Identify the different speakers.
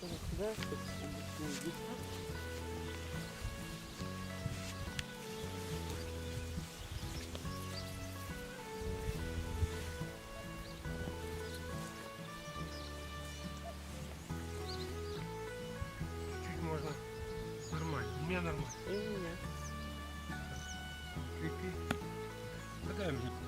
Speaker 1: сюда,
Speaker 2: Чуть можно нормально. У меня нормально. И
Speaker 1: у меня.
Speaker 2: Крепи. Подай мне.